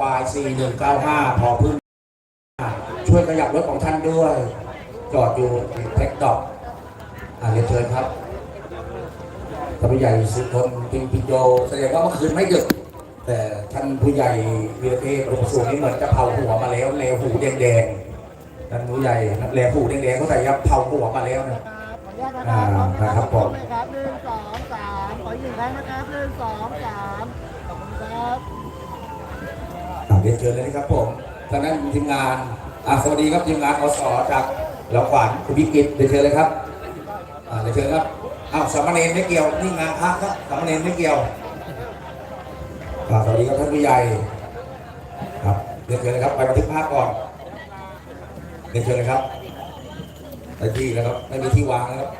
ควาย4195 พอพึ่งช่วยขยับรถของท่านด้วย จอดอยู่แท็กดอกอ่าเรียนเชิญครับท่านผู้ใหญ่สุทนพิมพิโยแสดงว่าเมื่อคืนไม่ดึก แต่ท่านผู้ใหญ่วีรเทพหลวงสูงนี่เหมือนจะเผาหัวมาแล้วแลหูแดงๆท่านผู้ใหญ่แลหูแดงๆเขาใส่ยับเผาหัวมาแล้วนะขออนุญาตนะครับอ่านะครับผมหนึ่งสองสามขอยืนครั้งนะครับหนึ่งสองสามขอบคุณครับ เรียนเชิญเลยนะครับผมทางด้นทีมงานอ่าสวัสดีครับทีมงานอสอจากเหล่าขวัญคุณพิกิตเรียนเชิญเลยครับอ่าเรียนเชิญครับอ้าวสามเณรไม่เกี่ยวนี่งานพระครับสามเณรไม่เกี่ยวอ่าสวัสดีครับท่านผู้ใหญ่ครับเรียนเชิญเลยครับไปบันทึกภาพก่อนเรียนเชิญเลยครับได้ที่แล้วครับไม่มีที่วางนะครับ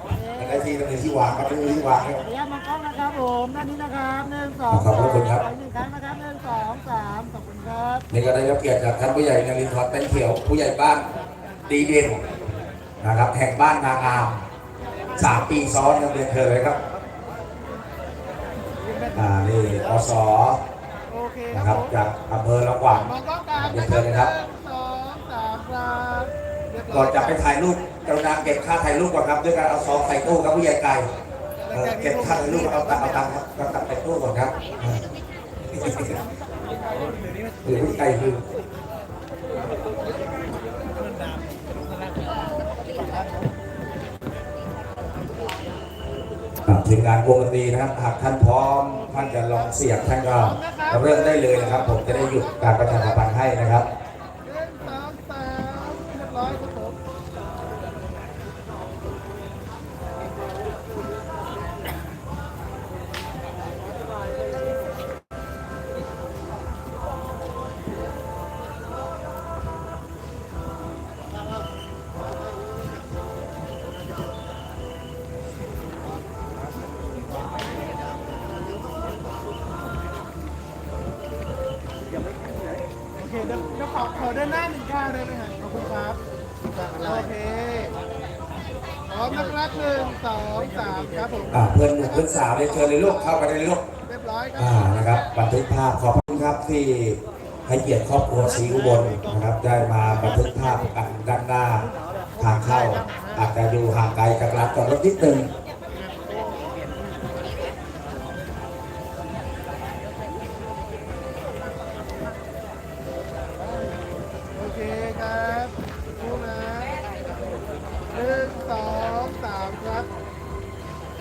ไม่ได้ที่ต้องมีที่วางครับไม่มีที่วางครับขออนุญาตมองกล้องนะครับผมด้านนี้นะครับหนึ่งสองขอบคุณครับขอยืนครั้งนะครับหนึ่งสองสามขอบคุณครับนี่ก็ได้รับเกียรติจากท่านผู้ใหญ่นรินทร์เต้นเขียวผู้ใหญ่บ้านดีเด่นนะครับแห่งบ้านนางงามสามปีซ้อนยังเรียนเธอเลยครับอ่านี่อสโอเคนะคครัรับบผมจากอำเภอละกวางมองกล้องกลางเรียนะนคเชิรับญเลยครับหนึ่งสองสามครับเรียบร้ก่ออยนจะไปถ่ายรูปก รุณาเก็บค่าถ่ายรูปก่อนครับด้วยการเอาซองใส่ตู้ครับผู้ใหญ่ไก่เก็บค่าถ่ายรูปเอาตังเอาตังครับเอาตังใส่ตู้ก่อนครับหรือผู้ใหญ่คือครับทีมงานวงดนตรีนะครับหากท่านพร้อมท่านจะลองเสียงท่านก็เริ่มได้เลยนะครับ ผมจะได้หยุดการประชาสัมพันธ์ให้นะครับ เคเดี๋ยวเดี๋ยวขอขอเดินหน้าหนึ่งก้าวได้ไหมฮะขอบคุณครับโอเคพร้อมนะครับหนึ่งสองสามครับผมอ่าเพื่อนหนุ่มเพื่อนสาวเรียนเชิญเลยลูกเข้าไปได้เลยลูกเรียบร้อยครัอ่าบนะครับบันทึกภาพขอบคุณครับที่ให้เกียรติครอบครัวศรีอุบลนะครับ ได้มาบันทึกภาพกันด้านหน้าทางเข้าอาจจะอยู่ห่างไกลจากลานจอดรถนิดนึง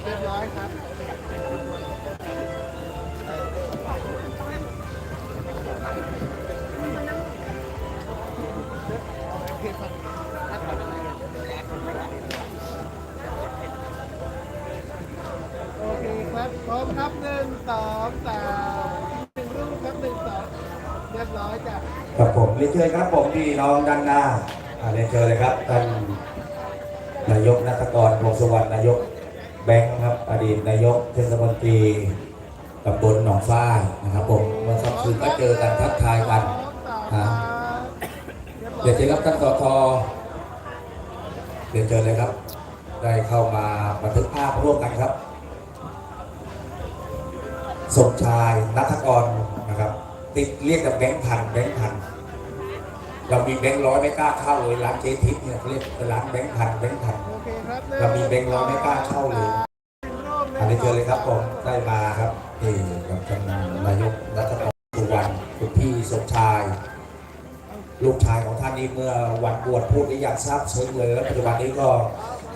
รียบร้อยครับโอเคครับพร้อมครับหนึ่งสองสามหนึ่งรูปครับหนึ่งสองเรียบร้อยจ้ะครับผมเรียนเชิญครับผมพี่น้องด้านหน้าอ่าเรียนเชิญเลยครับท่านนายกนัทกรวงศ์สวัสดิ์นายก แบงค์ครับอดีตนายกเทศมนตรีตำบลหนองฟ้ายนะครับผมเมื่อสักคืนก็เจอกันทักทายกันอ่าเดี๋ยวเชิญครับท่านสทเรียนเชิญเลยครับ ได้เข้ามาบันทึกภาพร่วมกันครับสมชายนัทกรนะครับ ติดเรียกกับแบงค์พันแบงค์พันเรามีแบงค์ร้อยไม่กล้าเข้าเลยร้านเจทิพย์เนี่ยเรียกร้านแบงค์พันแบงค์พัน เรามีแบงค์ร้อยไม่กล้าเข้าเลย อันนี้เจอเลยครับผมได้มาครับนี่กับท่านนายกรัฐมนตรีวรรณคุณพี่สมชาย ลูกชายของท่านนี้เมื่อวันบวชพูดได้อย่างทราบซึ้งเลยแล้วปัจจุบันนี้ก็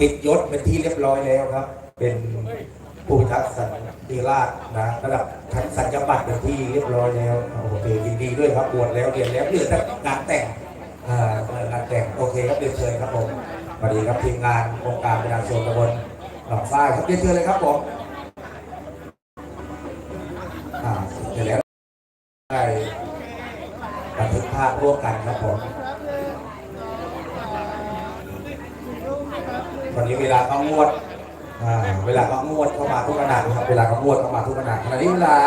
ติดยศเป็นที่เรียบร้อยแล้วครับ เป็นผู้พิทักษ์สันติราษฎร์นะระดับชั้นสัญญาบัตรเป็นที่เรียบร้อยแล้วโอเคยินดีด้วยครับบวชแล้วเรียนแล้วเหลือแต่งานแต่งอ่างานแต่งโอเคครับเรียนเชิญครับผม วัสดีครับทีมงานองค์การประชาชนตำบลหนองฝ้ายครับเรียนเชิญเลยครับผมอ่าเสร็จแล้วได้บันทึกภาพร่วมกันครับผมวันนี้เวลาก็งวดอ่าเวลาก็งวดเข้ามาทุกขนาดครับ เวลาก็งวดเข้ามาทุกขนาดขณะนี้เวลา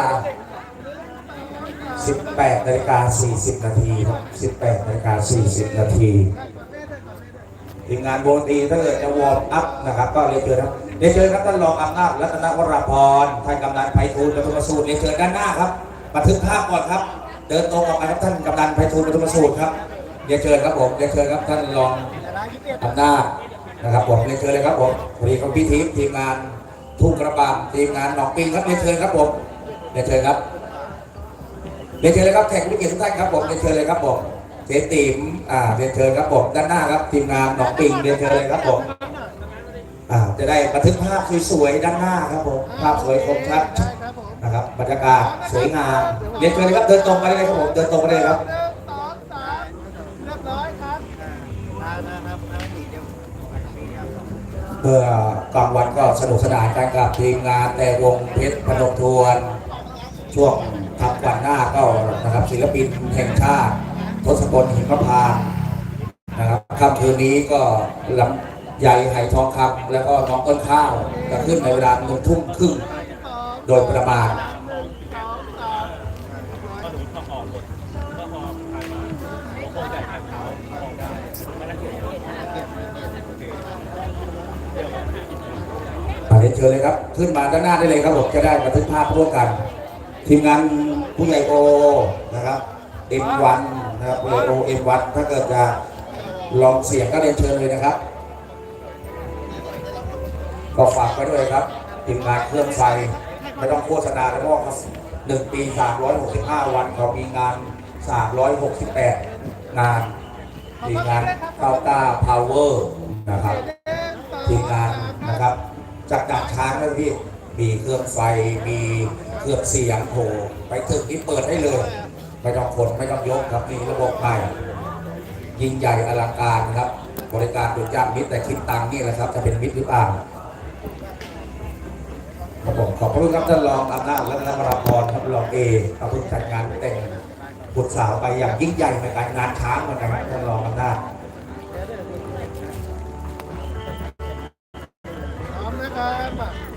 18นาฬิกา40 นาทีครับ 18นาฬิกา40 นาที ทีมงานวงดนตรีถ้าเกิดจะวอร์มอัพนะครับก็เรียนเชิญครับเรียนเชิญครับท่านรองอำนาจรัตนวราพรท่านกำนันไพฑูรย์รัตนสูตรเรียนเชิญด้านหน้าครับบันทึกภาพก่อนครับ เดินตรงออกมาครับท่านกำนันไพฑูรย์ปทุมสูตรครับเรียนเชิญครับผมเรียนเชิญครับท่านรองแต่ร้านที่เจ็ดอำนาจนะครับผมเรียนเชิญเลยครับผมพอดีของพี่ทีมทีมงานทุ่งกระบางทีมงานหนองปิงครับเรียนเชิญครับผมเรียนเชิญครับเรียนเชิญเลยครับแขกผู้เกียรติทุกท่านครับผมเรียนเชิญเลยครับผม เจ๊ติ๋มอ่าเรียนเชิญครับผมด้านหน้าครับทีมงานหนองปิงเรียนเชิญเลยครับผมอ่าจะได้บันทึกภาพสวยๆด้านหน้าครับผมภาพสวยคมชัดนะครับบรรยากาศสวยงามเรียนเชิญเลยครับเดินตรงไปเลยครับผมเดินตรงไปเลยครับเมื่อกลางวันก็สนุกสนานกันกับทีมงานแต่วงเพชรพนมทวน ช่วงทำวันหน้าก็นะครับศิลปินแห่งชาติ ทศพลหิมพานนะครับค่ำคืนนี้ก็ลำใหญ่ไหทองคำแล้วก็น้องต้นข้าวจะขึ้นในเวลาหนึ่งทุ่มครึ่งโดยประมาณหนึ่งสองสามมาเรียนเชิญเลยครับ ขึ้นมาด้านหน้าได้เลยครับผมจะได้บันทึกภาพร่วมกัน ทีมงานผู้ใหญ่โอนะครับ เอ็มวันนะครับผู้ใหญ่โอเอ็มวันถ้าเกิดจะลองเสียงก็เรียนเชิญเลยนะครับ ก็ฝากไว้ด้วยครับทีมงานเครื่องไฟไม่ต้องโฆษณาแล้วเพราะว่าหนึ่งปี365วันเขามีงาน368งานทีมงานเก้าก้าพาวเวอร์นะครับทีมงานนะครับจากดักช้างนะพี่มีเครื่องไฟมีเครื่องเสียงโหไปถึงนี่เปิดได้เลย ไม่ต้องขนไม่ต้องยกครับมีระบบใหม่ยิ่งใหญ่อลังการครับ บริการโดยจ้างมิตรแต่คิดตังนี่แหละครับ จะเป็นมิตรหรือเปล่าครับผมขอบพระคุณครับท่านรองอำนาจและนวราพรครับรองเอขอบคุณจัดงานแต่งบุตรสาวไปอย่างยิ่งใหญ่ในการงานช้างเหมือนกันครับท่านรองอำนาจ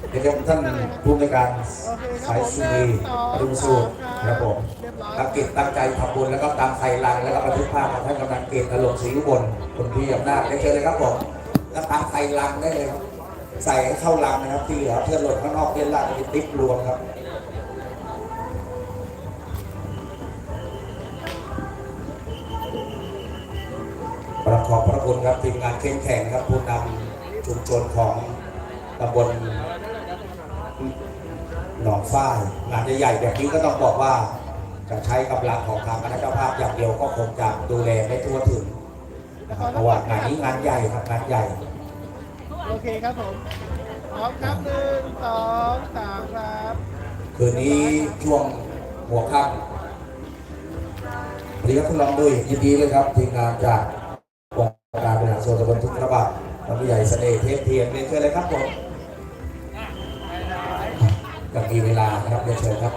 เดี๋ยวท่านผู้ในการสาบยผมซีหนึ่สองปรุงสูตรครับผมตั้งกิจตั้งใจทำบุญแล้วก็ตามไทยรังแล้วก็บันทึกภาพของท่านกำนันเกตอารมณ์ศรีอุบลคนพี่อำนาจได้เชิญเลยครับผมแล้วตามไทยรังได้เลยครับใส่ให้เข้ารังนะครับที่เหลือเพื่อนหล่นข้างนอกเพื่อนล่างเป็นติ๊บรวมครับประขอบพระคุณครับทีมงานเข้มแข็งครับผู้นำชุมชนของตำบล หนองฝ้ายงานใหญ่ๆแบบนี้ก็ต้องบอกว่า จะใช้กำลังของทางคณะเจ้าภาพอย่างเดียวก็คงจะดูแลไม่ทั่วถึงนะครับเพราะว่างานนี้งานใหญ่ครับงานใหญ่ โอเคครับผมพร้อมครับหนึ่งสองสามครับคืนนี้ช่วงหัวค่ำวันนี้ครับคุณลองด้วยยินดีเลยครับทีมงานจากองค์การบริหารส่วนตำบลทุกระบาดท่านผู้ใหญ่เสน่ห์เทพเทียนเรียนเชิญเลยครับผม ยังมีเวลานะครับเรียนเชิญครับ